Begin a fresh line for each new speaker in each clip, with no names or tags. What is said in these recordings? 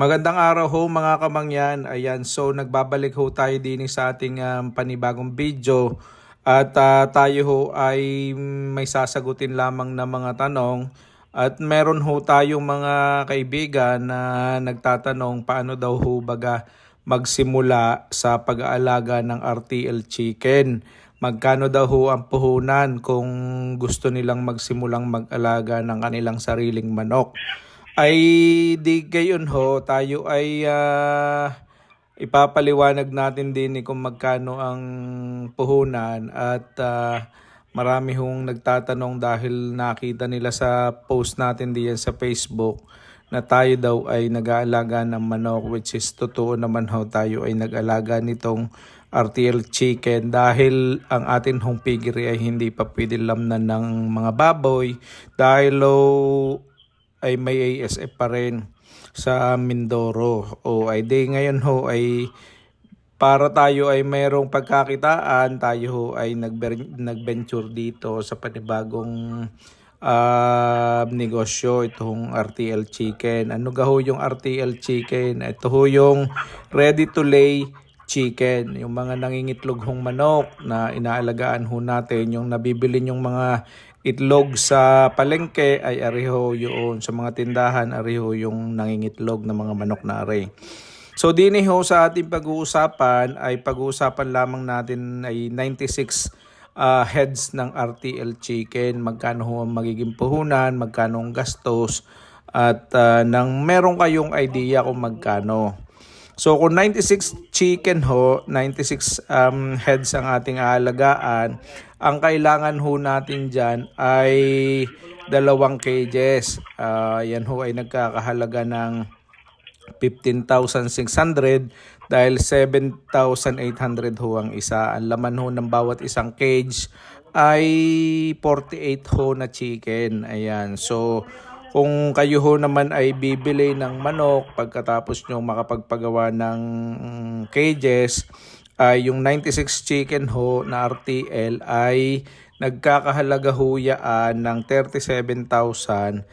Magandang araw ho mga kamangyan. Ayan, so nagbabalik ho tayo din sa ating um, panibagong video. At ah, tayo ho ay may sasagutin lamang na mga tanong. At meron ho tayong mga kaibigan na nagtatanong paano daw ho baga magsimula sa pag-aalaga ng RTL chicken. Magkano daw ho ang puhunan kung gusto nilang magsimulang mag-alaga ng kanilang sariling manok ay di gayon ho, tayo ay ah, ipapaliwanag natin din eh kung magkano ang puhunan at ah, marami hong nagtatanong dahil nakita nila sa post natin diyan sa Facebook na tayo daw ay nag-aalaga ng manok which is totoo naman ho tayo ay nag-alaga nitong RTL chicken dahil ang atin hong piggery ay hindi pa pwede lamnan ng mga baboy dahil low ay may ASF pa rin sa Mindoro. O ay di ngayon ho ay para tayo ay mayroong pagkakitaan, tayo ho ay nag-venture dito sa panibagong ah, negosyo, itong RTL Chicken. Ano ga ho yung RTL Chicken? Ito ho yung ready to lay chicken, yung mga nangingitlog hong manok na inaalagaan ho natin, yung nabibili yung mga itlog sa palengke ay ariho yun sa mga tindahan ariho yung nangingitlog ng mga manok na ari. So dini ho sa ating pag-uusapan ay pag-uusapan lamang natin ay 96 ah, heads ng RTL chicken, magkano ho ang magiging puhunan, magkano ang gastos at ah, nang meron kayong idea kung magkano. So kung 96 chicken ho, 96 um, heads ang ating aalagaan, ang kailangan ho natin dyan ay dalawang cages. Ah, yan ho ay nagkakahalaga ng 15,600 dahil 7,800 ho ang isa. Ang laman ho ng bawat isang cage ay 48 ho na chicken. Ayan. So, kung kayo ho naman ay bibili ng manok pagkatapos nyo makapagpagawa ng mm, cages, ay yung 96 chicken ho na RTL ay nagkakahalaga ho yaan ng 37,440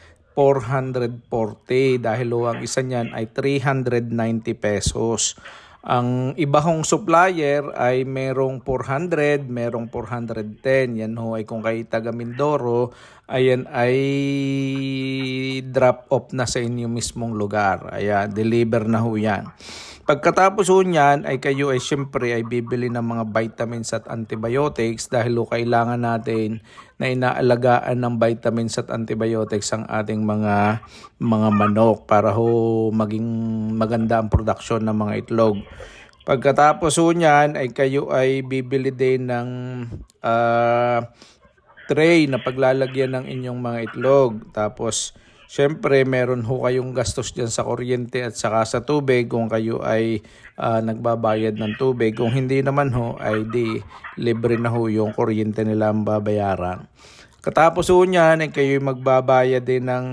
dahil ho ang isa niyan ay 390 pesos. Ang iba hong supplier ay merong 400, merong 410. Yan ho ay kung kayo taga Mindoro, ayan ay drop off na sa inyong mismong lugar. Ayan, deliver na ho yan. Pagkatapos ho niyan ay kayo ay syempre ay bibili ng mga vitamins at antibiotics dahil ho kailangan natin na inaalagaan ng vitamins at antibiotics ang ating mga mga manok para ho maging maganda ang production ng mga itlog. Pagkatapos ho niyan ay kayo ay bibili din ng ah, tray na paglalagyan ng inyong mga itlog. Tapos, syempre, meron ho kayong gastos dyan sa kuryente at saka sa tubig kung kayo ay ah, nagbabayad ng tubig. Kung hindi naman ho, ay di libre na ho yung kuryente nila ang babayaran. Katapos ho niyan, ay kayo magbabayad din ng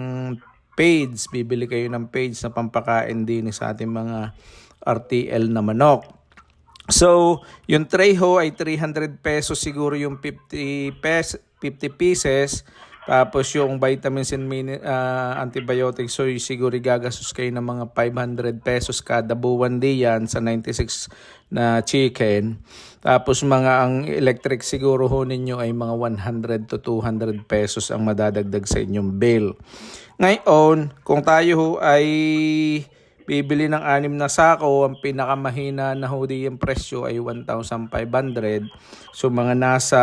page. Bibili kayo ng page na pampakain din sa ating mga RTL na manok. So, yung tray ho ay 300 pesos siguro yung 50 pes 50 pieces. Tapos yung vitamins and mini, ah, antibiotics, so siguro gagastos kayo ng mga 500 pesos kada buwan diyan sa 96 na chicken. Tapos mga ang electric siguro ho ninyo ay mga 100 to 200 pesos ang madadagdag sa inyong bill. Ngayon, kung tayo ho ay bibili ng anim na sako, ang pinakamahina na ho yung presyo ay 1,500. So mga nasa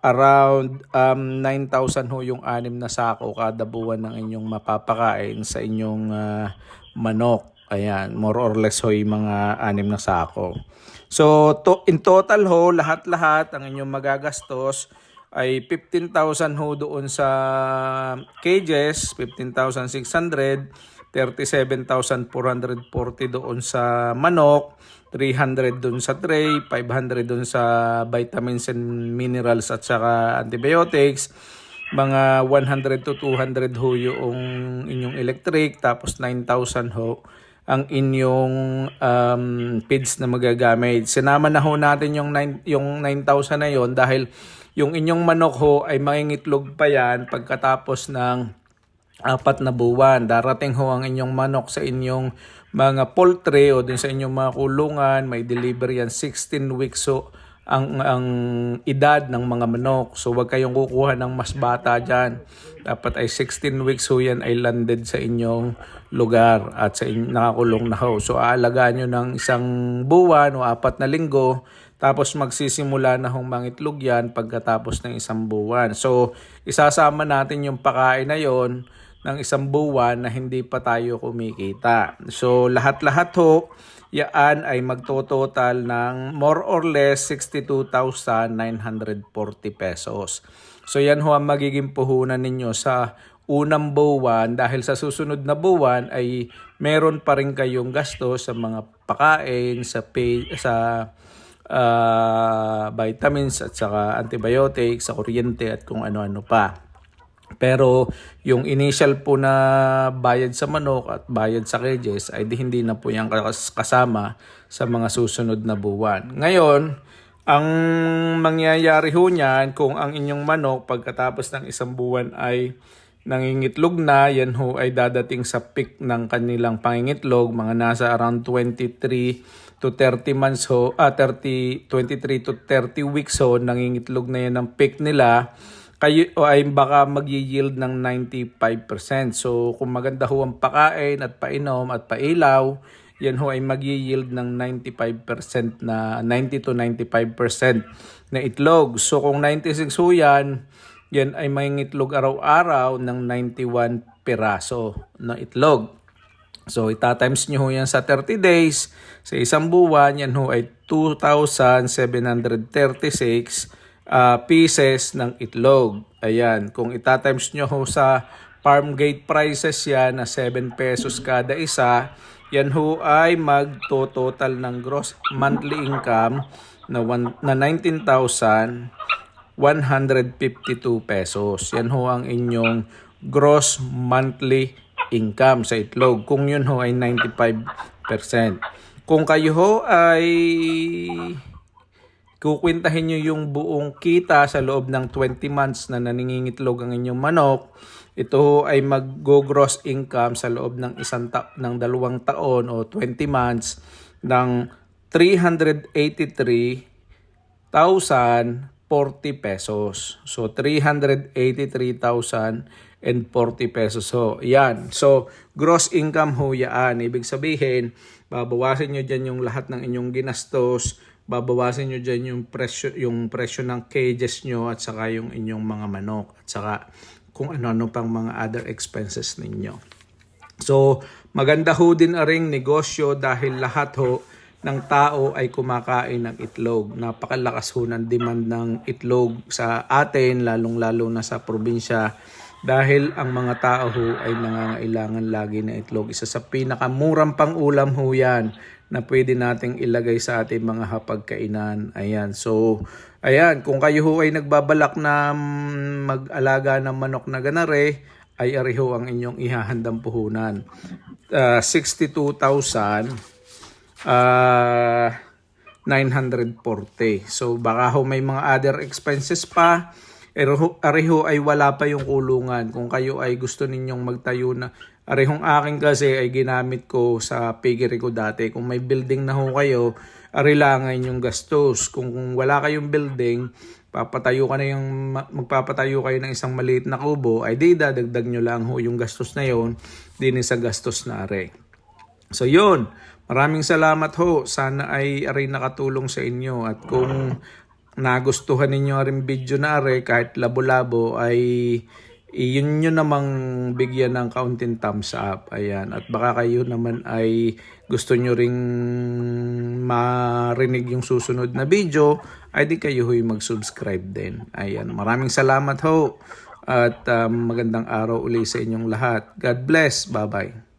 around um, 9,000 ho yung anim na sako kada buwan ng inyong mapapakain sa inyong ah, manok. Ayan, more or less ho yung mga anim na sako. So to, in total ho, lahat-lahat ang inyong magagastos ay 15,000 ho doon sa cages, 15,600, 37,440 doon sa manok, 300 doon sa tray, 500 doon sa vitamins and minerals at saka antibiotics, mga 100 to 200 ho yung inyong electric, tapos 9,000 ho ang inyong um, feeds na magagamit. Sinama na ho natin yung, 9, yung 9,000 na yon dahil yung inyong manok ho ay mangingitlog pa yan pagkatapos ng apat na buwan. Darating ho ang inyong manok sa inyong mga poultry o din sa inyong mga kulungan. May delivery yan 16 weeks so ang, ang edad ng mga manok. So wag kayong kukuha ng mas bata dyan. Dapat ay 16 weeks ho yan ay landed sa inyong lugar at sa inyong nakakulong na ho. So aalagaan nyo ng isang buwan o apat na linggo tapos magsisimula na hong mangitlog yan pagkatapos ng isang buwan. So isasama natin yung pakain na yon ng isang buwan na hindi pa tayo kumikita. So lahat-lahat ho, yaan ay magtototal ng more or less 62,940 pesos. So yan ho ang magiging puhunan ninyo sa unang buwan dahil sa susunod na buwan ay meron pa rin kayong gasto sa mga pakain, sa pay, sa ah, vitamins at saka antibiotics, sa kuryente at kung ano-ano pa. Pero yung initial po na bayad sa manok at bayad sa cages ay di hindi na po kas- kasama sa mga susunod na buwan. Ngayon, ang mangyayari ho niyan kung ang inyong manok pagkatapos ng isang buwan ay nangingitlog na, yan ho ay dadating sa peak ng kanilang pangingitlog, mga nasa around 23 to 30 months ho, ah 30, 23 to 30 weeks ho, nangingitlog na yan ng peak nila kayo o ay baka mag-yield ng 95%. So kung maganda ho ang pakain at painom at pailaw, yan ho ay mag-yield ng 95% na 90 to 95% na itlog. So kung 96 ho yan, yan ay may itlog araw-araw ng 91 piraso na itlog. So, itatimes nyo yan sa 30 days. Sa isang buwan, yan ho ay 2,736 ah, pieces ng itlog. Ayan, kung itatimes nyo ho sa farm gate prices yan na 7 pesos kada isa, yan ho ay magtototal ng gross monthly income na, one, na 19,152 pesos. Yan ho ang inyong gross monthly income sa itlog. Kung yun ho ay 95%. Kung kayo ho ay kukwintahin nyo yung buong kita sa loob ng 20 months na naningingitlog ang inyong manok, ito ay mag-gross income sa loob ng isang ta- ng dalawang taon o 20 months ng 383,040 pesos. So 383,040 pesos ho. Yan. So gross income ho yan. Ibig sabihin, babawasin nyo dyan yung lahat ng inyong ginastos, babawasan nyo dyan yung presyo, yung presyo ng cages nyo at saka yung inyong mga manok at saka kung ano-ano pang mga other expenses ninyo. So, maganda ho din aring negosyo dahil lahat ho ng tao ay kumakain ng itlog. Napakalakas ho ng demand ng itlog sa atin, lalong-lalo na sa probinsya dahil ang mga tao ho ay nangangailangan lagi ng itlog. Isa sa pinakamurang pang-ulam ho yan na pwede nating ilagay sa ating mga hapagkainan. Ayan. So, ayan. Kung kayo ho ay nagbabalak na mag-alaga ng manok na ganare, ay ari ho ang inyong ihahandang puhunan. Ah, 62,000 ah 940. So baka ho may mga other expenses pa. Areho ay wala pa yung kulungan. Kung kayo ay gusto ninyong magtayo na arehong akin kasi ay ginamit ko sa piggery ko dati. Kung may building na ho kayo, arilangan yung gastos. Kung, kung wala kayong building, papatayo ka na yung magpapatayo kayo ng isang maliit na kubo, ay di dadagdag nyo lang ho yung gastos na yon din sa gastos na are. So yun, maraming salamat ho. Sana ay aray nakatulong sa inyo at kung nagustuhan ninyo rin video na are kahit labo-labo ay yun nyo namang bigyan ng kaunting thumbs up. Ayan. At baka kayo naman ay gusto nyo ring marinig yung susunod na video, ay di kayo huy mag-subscribe din. Ayan. Maraming salamat ho. At um, magandang araw uli sa inyong lahat. God bless. Bye-bye.